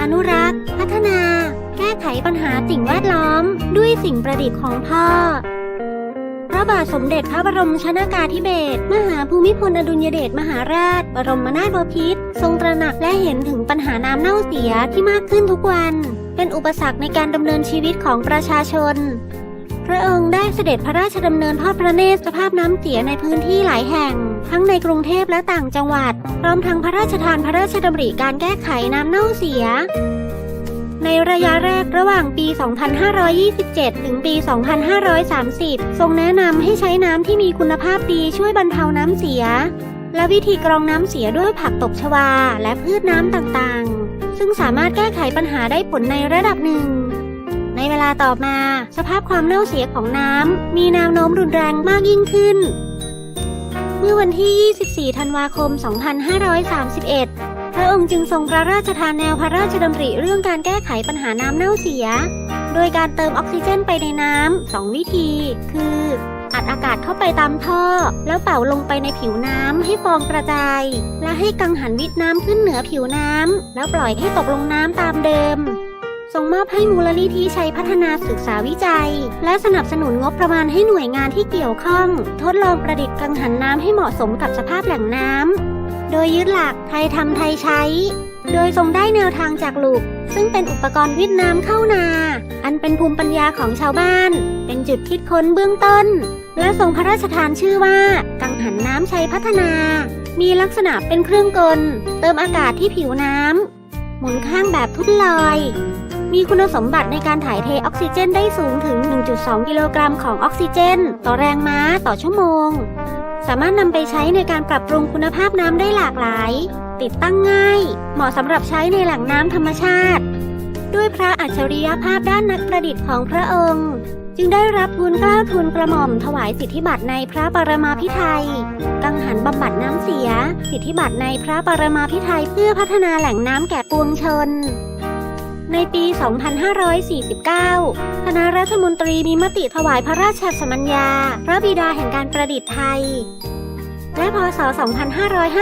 อนุรักษ์ พัฒนา แก้ไขปัญหาสิ่งแวดล้อม ด้วยสิ่งประดิษฐ์ของพ่อ พระบาทสมเด็จพระบรมชนากาธิเบศรมหาภูมิพลอดุลยเดชมหาราช บรมนาถบพิตรทรงตระหนักและเห็นถึงปัญหาน้ำเน่าเสียที่มากขึ้นทุกวัน เป็นอุปสรรคในการดำเนินชีวิตของประชาชน พระองค์ได้เสด็จพระราชดำเนินทอดพระเนตรสภาพน้ำเสียในพื้นที่หลายแห่ง ทั้งในกรุงเทพและต่างจังหวัด พร้อมทั้งพระราชทานพระราชดำริการแก้ไขน้ำเน่าเสีย ในระยะแรกระหว่างปี 2527 ถึงปี 2530 ทรงแนะนำให้ใช้น้ำที่มีคุณภาพดีช่วยบรรเทาน้ำเสีย และวิธีกรองน้ำเสียด้วยผักตบชวาและพืชน้ำต่างๆ ซึ่งสามารถแก้ไขปัญหาได้ผลในระดับหนึ่ง ในเวลาต่อมา สภาพความเน่าเสียของน้ำมีแนวโน้มรุนแรงมากยิ่งขึ้น เมื่อวันที่ 24 ธันวาคม 2531 พระองค์จึงทรงพระราชทานแนวพระราชดำริเรื่องการแก้ไขปัญหาน้ำเน่าเสีย โดยการเติมออกซิเจนไปในน้ำสองวิธี คืออัดอากาศเข้าไปตามท่อ แล้วเป่าลงไปในผิวน้ำให้ฟองกระจาย และให้กังหันวิทน้ำขึ้นเหนือผิวน้ำแล้วปล่อยให้ตกลงน้ำตามเดิม ส่งมอบให้มูลนิธิชัยพัฒนาศึกษาวิจัย และสนับสนุนงบประมาณให้หน่วยงานที่เกี่ยวข้อง ทดลองประดิษฐ์กังหันน้ำให้เหมาะสมกับสภาพแหล่งน้ำ โดยยึดหลักไทยทำไทยใช้ โดยทรงได้แนวทางจากลูก ซึ่งเป็นอุปกรณ์วิทย์น้ำเข้านา อันเป็นภูมิปัญญาของชาวบ้าน เป็นจุดคิดค้นเบื้องต้น และทรงพระราชทานชื่อว่า กังหันน้ำชัยพัฒนา มีลักษณะเป็นเครื่องกล เติมอากาศที่ผิวน้ำหมุนข้างแบบทุ่นลอย มีคุณสมบัติในการถ่ายเทออกซิเจนได้สูงถึง 1.2 กิโลกรัมของออกซิเจน ต่อแรงม้าต่อชั่วโมง สามารถนำไปใช้ในการปรับปรุงคุณภาพน้ำได้หลากหลาย ติดตั้งง่าย เหมาะสำหรับใช้ในแหล่งน้ำธรรมชาติ ด้วยพระอัจฉริยภาพด้านนักประดิษฐ์ของพระองค์ จึงได้รับทุนกล้าทุนกระหม่อมถวายสิทธิบัตรในพระปรมาภิไธยกังหันบำบัดน้ำเสีย สิทธิบัตรในพระปรมาภิไธยเพื่อพัฒนาแหล่งน้ำแก่ปวงชน ในปี 2549 คณะรัฐมนตรีมีมติถวายพระราชสมัญญา พระบิดาแห่งการประดิษฐ์ไทย และพศ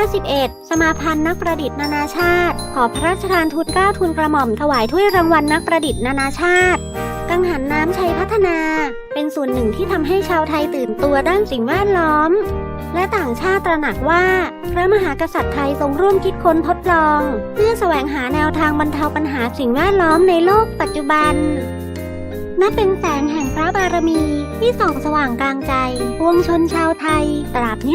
2551 สมาพันธ์นักประดิษฐ์นานาชาติ ขอพระราชทานทุนเกล้าทุนกระหม่อมถวายถ้วยรางวัลนักประดิษฐ์นานาชาติ กังหันน้ำชัยพัฒนา ส่วนหนึ่งที่ทำให้ชาวไทยตื่นตัวด้านสิ่งแวดล้อม และต่างชาติตระหนักว่า พระมหากษัตริย์ไทยทรงร่วมคิดค้นทดลอง เพื่อแสวงหาแนวทางบรรเทาปัญหาสิ่งแวดล้อมในโลกปัจจุบันนับเป็นแสงแห่งพระบารมีที่ส่องสว่างกลางใจปวงชนชาวไทย ตราบนิ